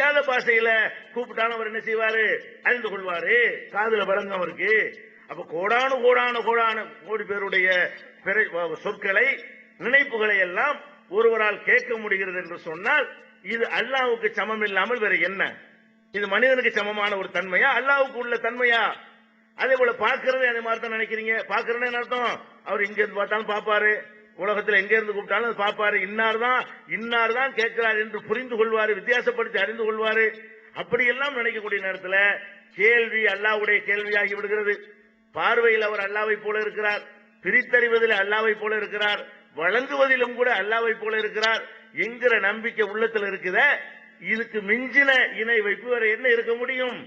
புரியாத பாஷையில கூப்பிட்டாலும் அவர் என்ன செய்வாரு? அறிந்து கொள்வாரு. காதுல வழங்கும் அவருக்கு. அப்ப கோடானு கோடானு கோடானு கோடி பேருடைய சொற்களை நினைப்புகளை எல்லாம் ஒருவரால் கேட்க முடிகிறது என்று சொன்னால் இது அல்லாவுக்கு சமம் இல்லாமல் வேற என்ன? இது மனிதனுக்கு சமமான ஒரு தன்மையா? அல்லாவுக்கு உள்ள தன்மையா? அதே போல பாக்குறதே அதே மாதிரி தான் நினைக்கிறீங்க. பாக்குறேன்னு என்ன அர்த்தம்? அவர் இங்க இருந்து பார்த்தாலும் பார்ப்பாரு. உலகத்தில் எங்கிருந்து கூப்பிட்டாலும் அது பார்ப்பாரு இன்னார் தான் இன்னார் தான் கேட்கிறார் என்று புரிந்து கொள்வாரு வித்தியாசப்படுத்தி அறிந்து கொள்வாரு. அப்படியெல்லாம் நினைக்கக்கூடிய நேரத்தில் கேள்வி அல்லாஹ்வுடைய கேள்வியாகி விடுகிறது. பார்வையில் அவர் அல்லாவை போல இருக்கிறார். பிரித்தறிவதில் அல்லாவை போல இருக்கிறார். வழங்குவதிலும் கூட அல்லாவை போல இருக்கிறார் என்கிற நம்பிக்கை உள்ளத்தில் இருக்குத. இதுக்கு மிஞ்சின இணை வைப்பு வேற என்ன இருக்க முடியும்?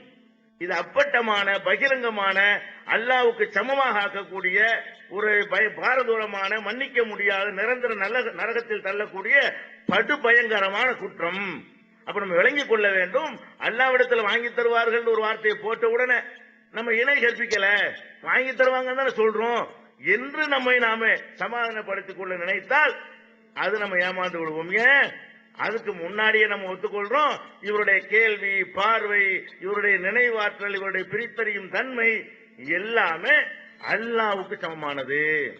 இது அப்பட்டமான பகிரங்கமான அல்லாவுக்கு சமமாக ஆக்கக்கூடிய ஒரு பய- பாரதூரமான மன்னிக்க முடியாத நிரந்தர நல்ல நரகத்தில் தள்ளக்கூடிய படு பயங்கரமான குற்றம். அப்ப நம்ம விளங்கிக் கொள்ள வேண்டும். அல்லாவிடத்தில் வாங்கி தருவார்கள் ஒரு வார்த்தையை போட்ட உடனே நம்ம இணை கற்பிக்கல. வாங்கி தருவாங்கன்னு தானே சொல்றோம். என்று நம்மை நாம சமாதானப்படுத்திக் கொள்ள நினைத்தால் அது நம்ம ஏமாந்து விடுவோம். ஏன்? அதுக்கு முன்னாடியே நம்ம ஒத்துக்கொள்றோம். இவருடைய கேள்வி பார்வை இவருடைய நினைவாற்றல் இவருடைய பிரித்தறியும் தன்மை எல்லாமே அல்லாவுக்கு சமமானது.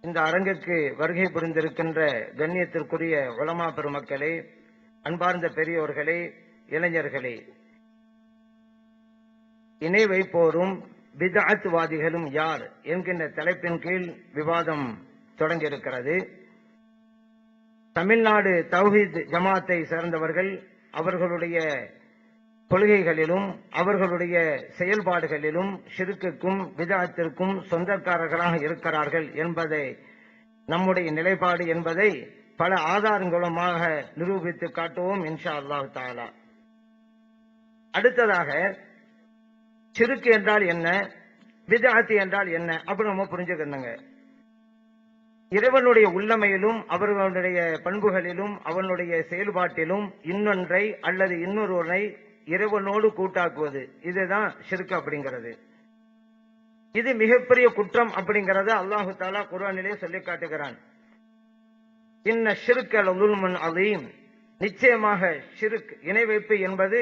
இந்த அரங்கிற்கு வருகை புரிந்திருக்கின்ற கண்ணியத்திற்குரிய உளமா பெருமக்களே அன்பார்ந்த பெரியோர்களே இளைஞர்களே. இணை வைப்போரும் பிதஅத்வாதிகளும் யார் என்கின்ற தலைப்பின் கீழ் விவாதம் தொடங்கியிருக்கிறது. தமிழ்நாடு தௌஹித் ஜமாத்தை சேர்ந்தவர்கள் அவர்களுடைய கொள்கைகளிலும் அவர்களுடைய செயல்பாடுகளிலும் ஷிருக்குக்கும் விதாத்திற்கும் சொந்தக்காரர்களாக இருக்கிறார்கள் என்பதை நம்முடைய நிலைப்பாடு என்பதை பல ஆதாரங்களுமாக நிரூபித்து காட்டுவோம் இன்ஷா அல்லாஹ் தாலா அடுத்ததாக சிறுக்கு என்றால் என்ன விதாத்தி என்றால் என்ன அப்படின்னு நம்ம புரிஞ்சுக்கணுங்க இறைவனுடைய உள்ளமையிலும் அவர்களுடைய பண்புகளிலும் அவனுடைய செயல்பாட்டிலும் இன்னொன்றை அல்லது இன்னொருவனை இறைவனோடு கூட்டாக்குவது. இதுதான் ஷிர்க் அப்படிங்கிறது. இது மிகப்பெரிய குற்றம் அப்படிங்கறத அல்லாஹு தாலா குரானிலே சொல்லி காட்டுகிறான். இன்ன ஷிர்கல் உல்முன் அலீம். நிச்சயமாக ஷிர்க் இணை வைப்பு என்பது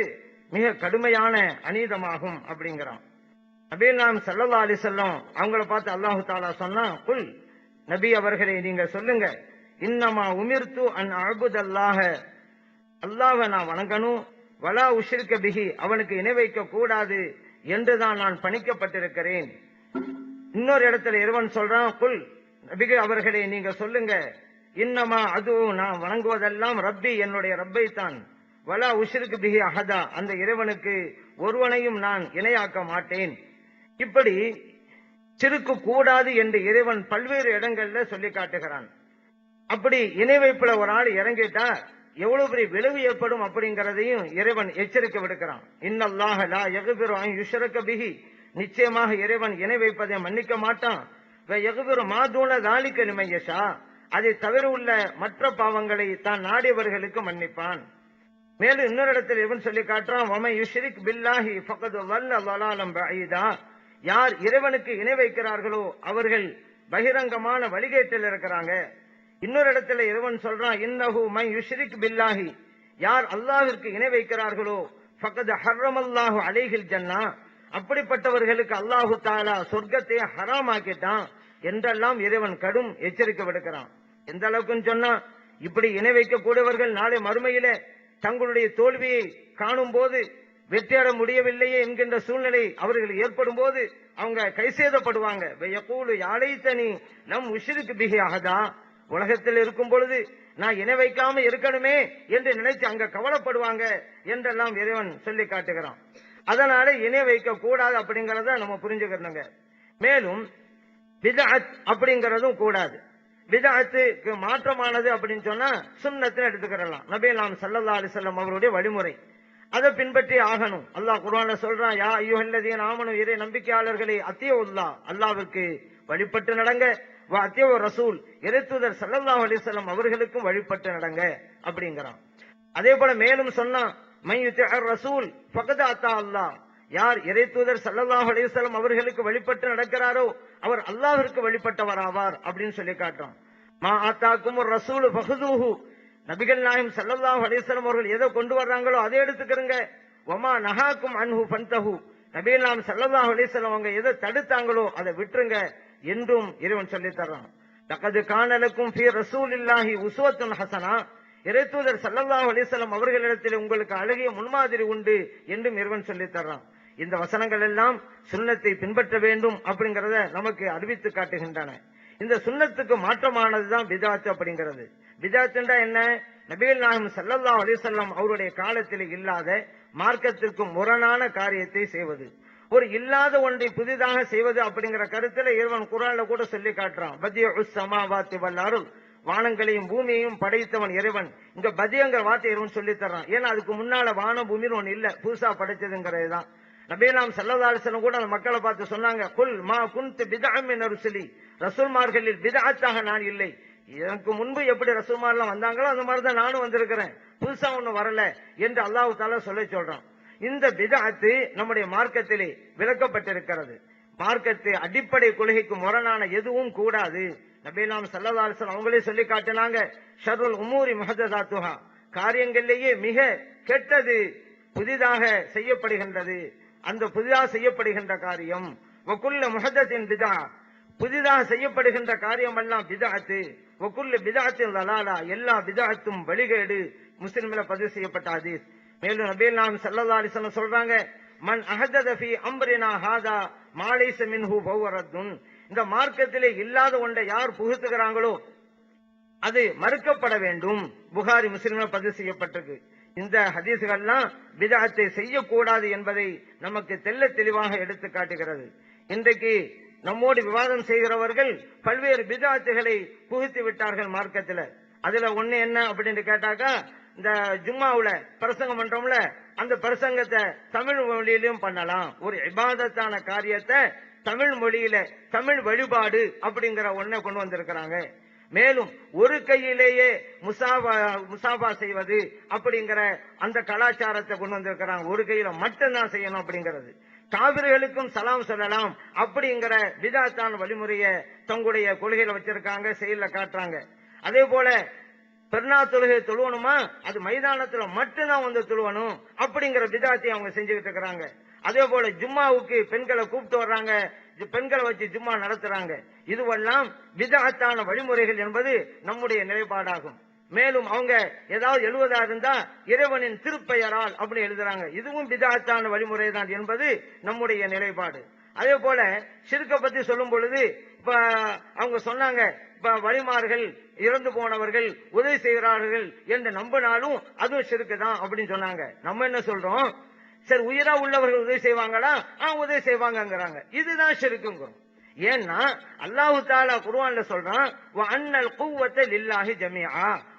மிக கடுமையான அநீதமாகும் அப்படிங்கிறான். நபீல் நாம் சல்லல்லா அலி செல்லம் அவங்கள பார்த்து அல்லாஹு தாலா சொன்னா குல் நபி அவர்களை நீங்க சொல்லுங்க. இன்னமா உமிர்த்து அன் அழுபுதல்லாக அல்லாஹ நான் வணங்கணும் வலா உஷிர்க பிகி அவனுக்கு இணை வைக்க கூடாது என்றுதான் நான் பணிக்கப்பட்டிருக்கிறேன். இன்னொரு இடத்துல இறைவன் சொல்றான் குல் நபிகள் அவர்களே நீங்க சொல்லுங்க. இன்னமா அதுவும் நான் வணங்குவதெல்லாம் ரப்பி என்னுடைய ரப்பை தான் வலா உஷிருக்கு பிகி அஹதா அந்த இறைவனுக்கு ஒருவனையும் நான் இணையாக்க மாட்டேன். இப்படி சிறுக்கு கூடாது என்று இறைவன் பல்வேறு இடங்கள்ல சொல்லி காட்டுகிறான். அப்படி இணை வைப்புல ஒரு ஆள் இறங்கிட்டா எவ்வளவு பெரிய விளைவு ஏற்படும் அப்படிங்கறதையும் இறைவன் எச்சரிக்கை விடுக்கிறான். இன்னல்லாஹ லா எகுபெரும் யுஷரக்க பிகி நிச்சயமாக இறைவன் இணை வைப்பதை மன்னிக்க மாட்டான். எகுபெரும் மாதூன தாலிக்க நிமையஷா அதை தவிர உள்ள மற்ற பாவங்களை தான் நாடியவர்களுக்கு மன்னிப்பான். மேலும் இன்னொரு இடத்தில் இவன் சொல்லி காட்டுறான் வமை யுஷ்ரிக் பில்லாஹி பக்கத்து வல்ல வலாலம் பைதா யார் இறைவனுக்கு இணை வைக்கிறார்களோ அவர்கள் பகிரங்கமான வழிகேட்டில் இருக்கிறாங்க. இன்னொரு இடத்துல இறைவன் சொல்றான் இன்னஹு மை யுஷ்ரிக் பில்லாஹி. யார் அல்லாஹிற்கு இணை வைக்கிறார்களோ ஃபகத் ஹர்ரமல்லாஹு அலைஹில் ஜன்னா. அப்படிப்பட்டவர்களுக்கு அல்லாஹு தாலா சொர்க்கத்தை ஹராமாக்கிட்டான் என்றெல்லாம் இறைவன் கடும் எச்சரிக்கை விடுக்கிறான். எந்த அளவுக்குன்னு சொன்னா இப்படி இணை வைக்கக்கூடியவர்கள் நாளை மறுமையிலே தங்களுடைய தோல்வியை காணும் போது வெற்றியாட முடியவில்லையே என்கின்ற சூழ்நிலை அவர்கள் ஏற்படும் போது அவங்க கைசேதப்படுவாங்க. வெய்யக்கூலு யாழைத்தனி நம் உஷிருக்கு பிகி அகதா உலகத்தில் இருக்கும் பொழுது நான் இணை வைக்காம இருக்கணுமே என்று நினைச்சு அங்க கவலைப்படுவாங்க என்றெல்லாம் இறைவன் சொல்லி காட்டுகிறான். அதனால இணை வைக்க கூடாது அப்படிங்கறத நம்ம புரிஞ்சுக்கணுங்க மேலும் பிதஅத் அப்படிங்கறதும் கூடாது. பிதஅத்துக்கு மாற்றமானது அப்படின்னு சொன்னா சுன்னத்துல எடுத்துக்கிறலாம் நபி நாம் சல்லா அலைஹி வஸல்லம் அவருடைய வழிமுறை. அதை பின்பற்றி ஆகணும். அல்லாஹ் குர்ஆன்ல சொல்றான் யா ஐயோ அய்யுஹல்லதீன ஆமனு இறை நம்பிக்கையாளர்களே அத்தியுல்லா அல்லாஹ்வுக்கு வழிபட்டு நடங்க. வாத்தியோ ரசூல் இறைத்துதர் சல்லல்லாஹ் அலிசல்லாம் அவர்களுக்கும் வழிபட்டு நடங்க அப்படிங்கிறான். அதே போல மேலும் சொன்னா மையுத்தியர் ரசூல் அத்தா அல்லாஹ். யார் இறைத்தூதர் சல்லல்லாஹ் அலிசல்லாம் அவர்களுக்கு வழிபட்டு நடக்கிறாரோ அவர் அல்லாஹிற்கு வழிபட்டவராவார் அப்படின்னு சொல்லி காட்டுறான். மா ஆத்தாக்கும் ஒரு ரசூல் பகுதூஹு நபிகள் நாயம் சல்லல்லாஹ் அலைஹி அவர்கள் எதை கொண்டு வர்றாங்களோ அதை எடுத்துக்கிறங்க. ஒமா நஹாக்கும் அன்ஹு பந்தஹு நபீலாம் சல்லல்லாஹ் ஸல்லல்லாஹு அவங்க எதை தடுத்தாங்களோ அதை விட்டுருங்க. என்றும் இறைவன் சொல்லி தர்றான். தகது காணலுக்கும் ஃபீ ரசூலில்லாஹி ஹசனா. இறைத்தூதர் சல்லல்லாஹ் அலைஹி அவர்களிடத்தில் உங்களுக்கு அழகிய முன்மாதிரி உண்டு என்றும் இறைவன் சொல்லி தர்றான். இந்த வசனங்கள் எல்லாம் சுன்னத்தை பின்பற்ற வேண்டும் அப்படிங்கறத நமக்கு அறிவித்து காட்டுகின்றன. இந்த சுன்னத்துக்கு மாற்றமானதுதான் பிதாத் அப்படிங்கிறது. பிதாத்துண்டா என்ன? நபீல் நாயம் ஸல்லல்லாஹு அலிசல்லாம் அவருடைய காலத்தில் இல்லாத மார்க்கத்திற்கு முரணான காரியத்தை செய்வது. ஒரு இல்லாத ஒன்றை புதிதாக செய்வது அப்படிங்கிற கருத்துல இறைவன் குரான்ல கூட சொல்லி காட்டுறான். பத்திய சமாவாத்தி வல்லாருள் வானங்களையும் பூமியையும் படைத்தவன் இறைவன். இங்க பதியங்கிற வார்த்தை இறைவன் சொல்லி தர்றான். ஏன்னா அதுக்கு முன்னால வானம் பூமின்னு ஒண்ணு இல்ல. புதுசா படைச்சதுங்கிறது தான். நபீலாம் சல்லதாலிசனம் கூட அந்த மக்களை பார்த்து சொன்னாங்க குல் மா குன்து பிதஅம் மின் ரசூல்மார்களில் பிதாத்தாக நான் இல்லை. எனக்கு முன்பு எப்படி ரசூல்மார்லாம் வந்தாங்களோ அந்த மாதிரி தான் நானும் வந்திருக்கிறேன். புதுசா ஒண்ணு வரல என்று அல்லாஹு தாலா சொல்ல சொல்றான். இந்த பிதஅத்து நம்முடைய மார்க்கத்திலே விளக்கப்பட்டிருக்கிறது. மார்க்கத்து அடிப்படை கொள்கைக்கு முரணான எதுவும் கூடாது. நபீலாம் சல்லதாலிசன் அவங்களே சொல்லி காட்டினாங்க ஷருல் உமூரி முஹததாத்துஹா காரியங்களிலேயே மிக கெட்டது புதிதாக செய்யப்படுகின்றது. அந்த புதிதாக செய்யப்படுகின்ற காரியம் ஒக்குள்ள முஹதத்தின் பிதா. புதிதாக செய்யப்படுகின்ற காரியம் எல்லாம் பிதாத்து ஒக்குள்ள பிதாத்தின் லலாலா எல்லா பிதாத்தும் வழிகேடு. முஸ்லிம்ல பதிவு செய்யப்பட்ட ஹதீஸ். மேலும் நபீல் நாம் சல்லல்லா அலிஸ்லாம் சொல்றாங்க மன் அஹதத அம்பரினா ஹாதா மாலைச மின்ஹு பௌவரத்துன் இந்த மார்க்கத்திலே இல்லாத ஒன்றை யார் புகுத்துகிறாங்களோ அது மறுக்கப்பட வேண்டும். புகாரி முஸ்லிம்கள் பதிவு செய்யப்பட்டிருக்கு. இந்த ஹதீசுகள்லாம் விதகத்தை செய்யக்கூடாது என்பதை நமக்கு தெல்ல தெளிவாக எடுத்து காட்டுகிறது. இன்றைக்கு நம்மோடு விவாதம் செய்கிறவர்கள் பல்வேறு விதாத்துகளை புகுத்தி விட்டார்கள் மார்க்கத்துல. அதுல ஒண்ணு என்ன அப்படின்னு கேட்டாக்கா இந்த ஜும்மாவுல பிரசங்கம் பண்றோம்ல அந்த பிரசங்கத்தை தமிழ் மொழியிலும் பண்ணலாம். ஒரு இபாதத்தான காரியத்தை தமிழ் மொழியில தமிழ் வழிபாடு அப்படிங்கிற ஒன்ன கொண்டு வந்திருக்கிறாங்க. மேலும் ஒரு கையிலேயே முசாபா முசாபா செய்வது அப்படிங்கிற அந்த கலாச்சாரத்தை கொண்டு வந்திருக்கிறாங்க. ஒரு கையில மட்டும்தான் செய்யணும் அப்படிங்கிறது. காவிரிகளுக்கும் சலாம் சொல்லலாம் அப்படிங்கிற விதாத்தான வழிமுறையை தங்களுடைய கொள்கையில வச்சிருக்காங்க செயல காட்டுறாங்க. அதே போல பெருநா தொழுகை தொழுவணுமா? அது மைதானத்துல மட்டும்தான் வந்து தொழுவணும். அப்படிங்கிற விதாத்தை அவங்க செஞ்சுக்கிட்டு இருக்கிறாங்க. அதே போல ஜும்மாவுக்கு பெண்களை கூப்பிட்டு வர்றாங்க. பெண்களை வச்சு ஜும்மா நடத்துறாங்க. இதுவெல்லாம் விதத்தான வழிமுறைகள் என்பது நம்முடைய நிலைப்பாடாகும். மேலும் அவங்க ஏதாவது எழுவதா இருந்தா இறைவனின் திருப்பெயரால் அப்படி எழுதுறாங்க. இதுவும் விதத்தான வழிமுறை தான் என்பது நம்முடைய நிலைப்பாடு. அதே போல சிறுக்க பத்தி சொல்லும் பொழுது இப்ப அவங்க சொன்னாங்க வழிமார்கள் இறந்து போனவர்கள் உதவி செய்கிறார்கள் என்று நம்பினாலும் அதுவும் சிறுக்கு தான் அப்படின்னு சொன்னாங்க. நம்ம என்ன சொல்றோம்? சரி உயிரா உள்ளவர்கள் உதவி செய்வாங்களா? ஆ உதவி செய்வாங்கிறாங்க இதுதான் சிறுக்குங்கிறோம். ஏன்னா அல்லாஹு தாலா குருவான்ல சொல்றான் அண்ணல் கூவத்தை குவத்த லில்லாஹி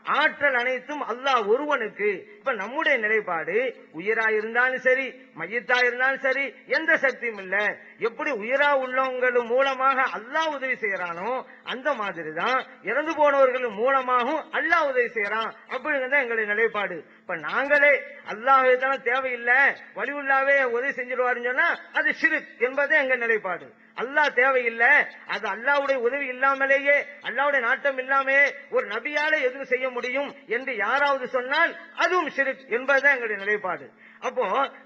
ஆற்றல் அனைத்தும் அல்லாஹ் ஒருவனுக்கு. இப்ப நம்முடைய நிலைப்பாடு உயிரா இருந்தாலும் சரி மையத்தா இருந்தாலும் சரி எந்த சக்தியும் இல்ல. எப்படி உயிரா உள்ளவங்களும் மூலமாக அல்லாஹ் உதவி செய்யறானோ அந்த மாதிரி தான் இறந்து போனவர்கள் மூலமாகவும் அல்லாஹ் உதவி செய்யறான் அப்படிங்கிறத எங்களுடைய நிலைப்பாடு. இப்ப நாங்களே அல்லாஹ் தானே தேவையில்லை வலிவுல்லாவே உதவி செஞ்சிருவாருன்னு சொன்னா அது சிறு என்பதே எங்க நிலைப்பாடு. அல்லாஹ் தேவையில்லை அது அல்லாவுடைய உதவி இல்லாமலேயே அல்லாவுடைய நாட்டம் இல்லாமே ஒரு நபியால எதுவும் செய்ய முடியும் என்று யாராவது சொன்னால் அதுவும் சிறு என்பதுதான் எங்களுடைய நிலைப்பாடு. அப்போ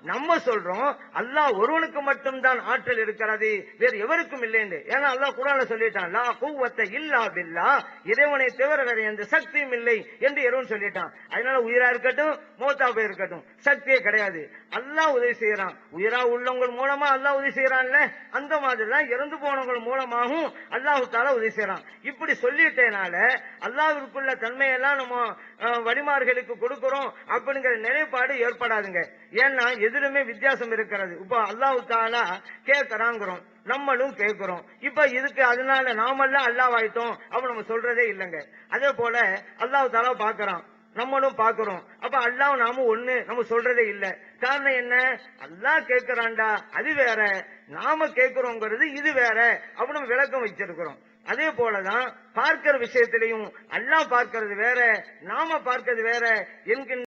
நம்ம சொல்றோம் அல்லாஹ் ஒருவனுக்கு மட்டும்தான் ஆற்றல் இருக்கிறது வேறு எவருக்கும் இல்லைன்னு ஏன்னா அல்லாஹ் குரான சொல்லிட்டான் லா குவத்த இல்லா பில்லா இறைவனை தவிர வேற எந்த சக்தியும் இல்லை என்று இறைவன் சொல்லிட்டான். அதனால உயிரா இருக்கட்டும் மோத்தா போய் இருக்கட்டும் சக்தியே கிடையாது. அல்லாஹ் உதவி செய்யறான். உயிரா உள்ளவங்க மூலமா அல்லாஹ் உதவி செய்யறான்ல? அந்த மாதிரிதான் இறந்து போனவங்க மூலமாகவும் அல்லாஹு தாலா உதவி செய்யறான். இப்படி சொல்லிட்டேனால அல்லாவிற்குள்ள தன்மையெல்லாம் நம்ம வழிமார்களுக்கு கொடுக்கிறோம் அப்படிங்கிற நிலைப்பாடு ஏற்படாதுங்க. ஏன்னா எதிலுமே வித்தியாசம் இருக்கிறது. இப்போ அல்லாஹு தாலா கேட்கறாங்கிறோம் நம்மளும் கேட்கிறோம் இப்ப இதுக்கு அதனால நாமெல்லாம் அல்லாஹ் ஆயிட்டோம் அப்ப நம்ம சொல்றதே இல்லைங்க. அதே போல அல்லாஹ் தாலா பாக்குறான். நம்மளும் பாக்குறோம். அப்ப அல்லாஹ் நாமும் ஒண்ணு நம்ம சொல்றதே இல்லை. காரணம் என்ன? அல்லாஹ் கேட்கிறான்டா அது வேற. நாம கேட்கிறோங்கிறது இது வேற. அப்படின்னு விளக்கம் வச்சிருக்கிறோம். அதே போலதான் பார்க்கிற விஷயத்திலையும் அல்லாஹ் பார்க்கிறது வேற நாம பார்க்கிறது வேற. என்கின்ற